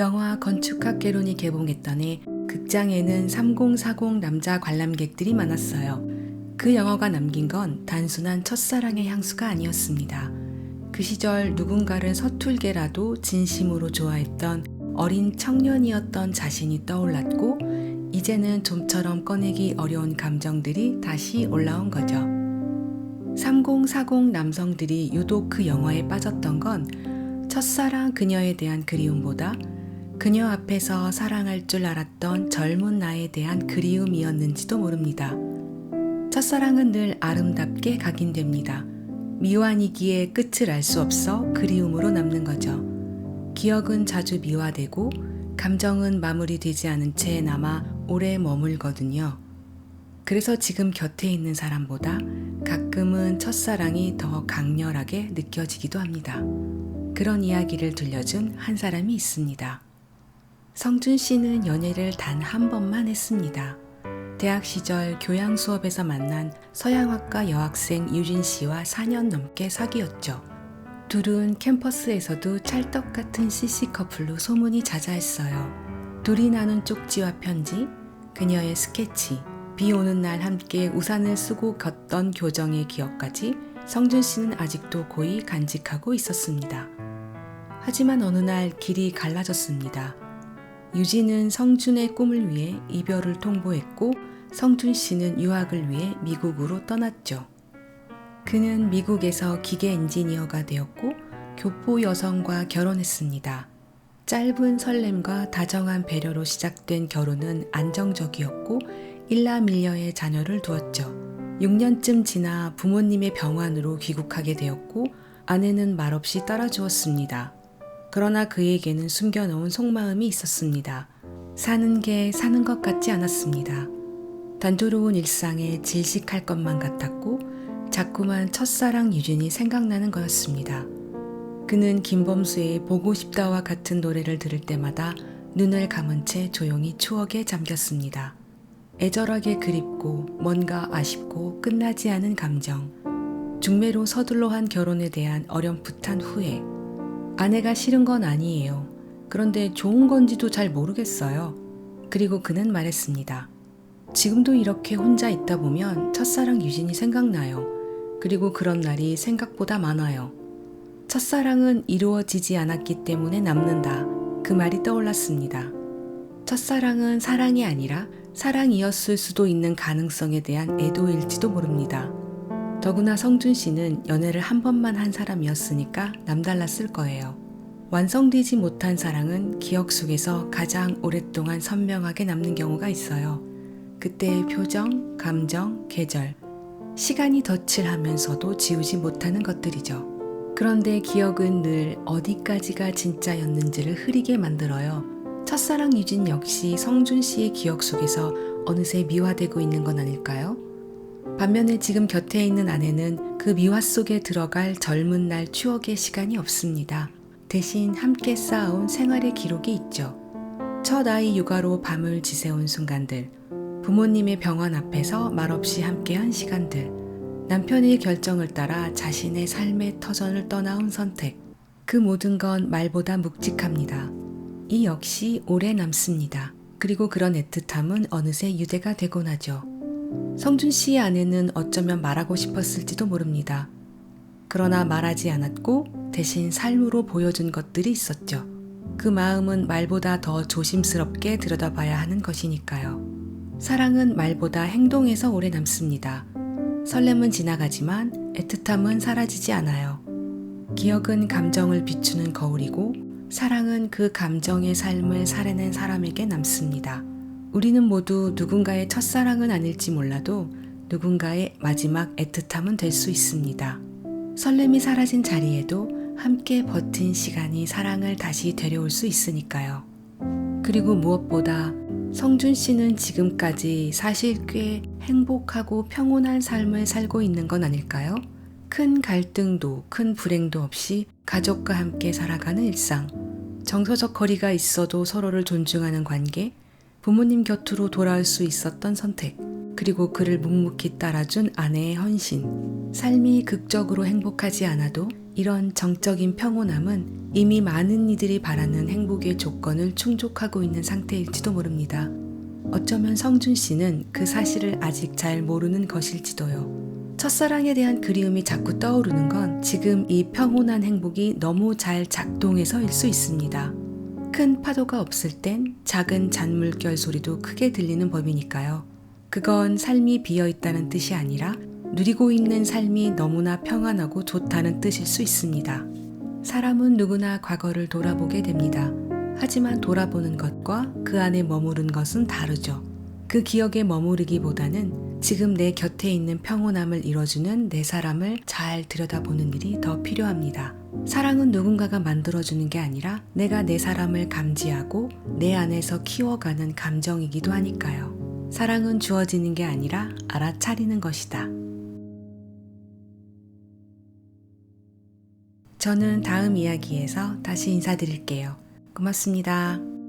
영화 건축학 개론이 개봉했던 해 극장에는 3040 남자 관람객들이 많았어요. 그 영화가 남긴 건 단순한 첫사랑의 향수가 아니었습니다. 그 시절 누군가를 서툴게라도 진심으로 좋아했던 어린 청년이었던 자신이 떠올랐고 이제는 좀처럼 꺼내기 어려운 감정들이 다시 올라온 거죠. 3040 남성들이 유독 그 영화에 빠졌던 건 첫사랑 그녀에 대한 그리움보다 그녀 앞에서 사랑할 줄 알았던 젊은 나에 대한 그리움이었는지도 모릅니다. 첫사랑은 늘 아름답게 각인됩니다. 미완이기에 끝을 알 수 없어 그리움으로 남는 거죠. 기억은 자주 미화되고 감정은 마무리되지 않은 채 남아 오래 머물거든요. 그래서 지금 곁에 있는 사람보다 가끔은 첫사랑이 더 강렬하게 느껴지기도 합니다. 그런 이야기를 들려준 한 사람이 있습니다. 성준 씨는 연애를 단 한 번만 했습니다. 대학 시절 교양 수업에서 만난 서양학과 여학생 유진 씨와 4년 넘게 사귀었죠. 둘은 캠퍼스에서도 찰떡 같은 CC 커플로 소문이 자자했어요. 둘이 나눈 쪽지와 편지, 그녀의 스케치, 비 오는 날 함께 우산을 쓰고 걷던 교정의 기억까지 성준 씨는 아직도 고이 간직하고 있었습니다. 하지만 어느 날 길이 갈라졌습니다. 유진은 성준의 꿈을 위해 이별을 통보했고 성준 씨는 유학을 위해 미국으로 떠났죠. 그는 미국에서 기계 엔지니어가 되었고 교포 여성과 결혼했습니다. 짧은 설렘과 다정한 배려로 시작된 결혼은 안정적이었고 일라밀려의 자녀를 두었죠. 6년쯤 지나 부모님의 병환으로 귀국하게 되었고 아내는 말없이 따라주었습니다. 그러나 그에게는 숨겨놓은 속마음이 있었습니다. 사는 게 사는 것 같지 않았습니다. 단조로운 일상에 질식할 것만 같았고 자꾸만 첫사랑 유진이 생각나는 거였습니다. 그는 김범수의 보고 싶다와 같은 노래를 들을 때마다 눈을 감은 채 조용히 추억에 잠겼습니다. 애절하게 그립고 뭔가 아쉽고 끝나지 않은 감정. 중매로 서둘러 한 결혼에 대한 어렴풋한 후회. 아내가 싫은 건 아니에요. 그런데 좋은 건지도 잘 모르겠어요. 그리고 그는 말했습니다. 지금도 이렇게 혼자 있다 보면 첫사랑 유진이 생각나요. 그리고 그런 날이 생각보다 많아요. 첫사랑은 이루어지지 않았기 때문에 남는다. 그 말이 떠올랐습니다. 첫사랑은 사랑이 아니라 사랑이었을 수도 있는 가능성에 대한 애도일지도 모릅니다. 더구나 성준 씨는 연애를 한 번만 한 사람이었으니까 남달랐을 거예요. 완성되지 못한 사랑은 기억 속에서 가장 오랫동안 선명하게 남는 경우가 있어요. 그때의 표정, 감정, 계절, 시간이 덧칠 하면서도 지우지 못하는 것들이죠. 그런데 기억은 늘 어디까지가 진짜였는지를 흐리게 만들어요. 첫사랑 유진 역시 성준 씨의 기억 속에서 어느새 미화되고 있는 건 아닐까요? 반면에 지금 곁에 있는 아내는 그 미화 속에 들어갈 젊은 날 추억의 시간이 없습니다. 대신 함께 쌓아온 생활의 기록이 있죠. 첫 아이 육아로 밤을 지새운 순간들, 부모님의 병원 앞에서 말없이 함께한 시간들, 남편의 결정을 따라 자신의 삶의 터전을 떠나온 선택, 그 모든 건 말보다 묵직합니다. 이 역시 오래 남습니다. 그리고 그런 애틋함은 어느새 유대가 되곤 하죠. 성준 씨의 아내는 어쩌면 말하고 싶었을지도 모릅니다. 그러나 말하지 않았고 대신 삶으로 보여준 것들이 있었죠. 그 마음은 말보다 더 조심스럽게 들여다봐야 하는 것이니까요. 사랑은 말보다 행동에서 오래 남습니다. 설렘은 지나가지만 애틋함은 사라지지 않아요. 기억은 감정을 비추는 거울이고 사랑은 그 감정의 삶을 살해낸 사람에게 남습니다. 우리는 모두 누군가의 첫사랑은 아닐지 몰라도 누군가의 마지막 애틋함은 될 수 있습니다. 설렘이 사라진 자리에도 함께 버틴 시간이 사랑을 다시 데려올 수 있으니까요. 그리고 무엇보다 성준 씨는 지금까지 사실 꽤 행복하고 평온한 삶을 살고 있는 건 아닐까요? 큰 갈등도 큰 불행도 없이 가족과 함께 살아가는 일상. 정서적 거리가 있어도 서로를 존중하는 관계, 부모님 곁으로 돌아올 수 있었던 선택, 그리고 그를 묵묵히 따라준 아내의 헌신. 삶이 극적으로 행복하지 않아도 이런 정적인 평온함은 이미 많은 이들이 바라는 행복의 조건을 충족하고 있는 상태일지도 모릅니다. 어쩌면 성준 씨는 그 사실을 아직 잘 모르는 것일지도요. 첫사랑에 대한 그리움이 자꾸 떠오르는 건 지금 이 평온한 행복이 너무 잘 작동해서일 수 있습니다. 큰 파도가 없을 땐 작은 잔물결 소리도 크게 들리는 법이니까요. 그건 삶이 비어 있다는 뜻이 아니라 누리고 있는 삶이 너무나 평안하고 좋다는 뜻일 수 있습니다. 사람은 누구나 과거를 돌아보게 됩니다. 하지만 돌아보는 것과 그 안에 머무른 것은 다르죠. 그 기억에 머무르기보다는 지금 내 곁에 있는 평온함을 이뤄주는 내 사람을 잘 들여다보는 일이 더 필요합니다. 사랑은 누군가가 만들어주는 게 아니라 내가 내 사람을 감지하고 내 안에서 키워가는 감정이기도 하니까요. 사랑은 주어지는 게 아니라 알아차리는 것이다. 저는 다음 이야기에서 다시 인사드릴게요. 고맙습니다.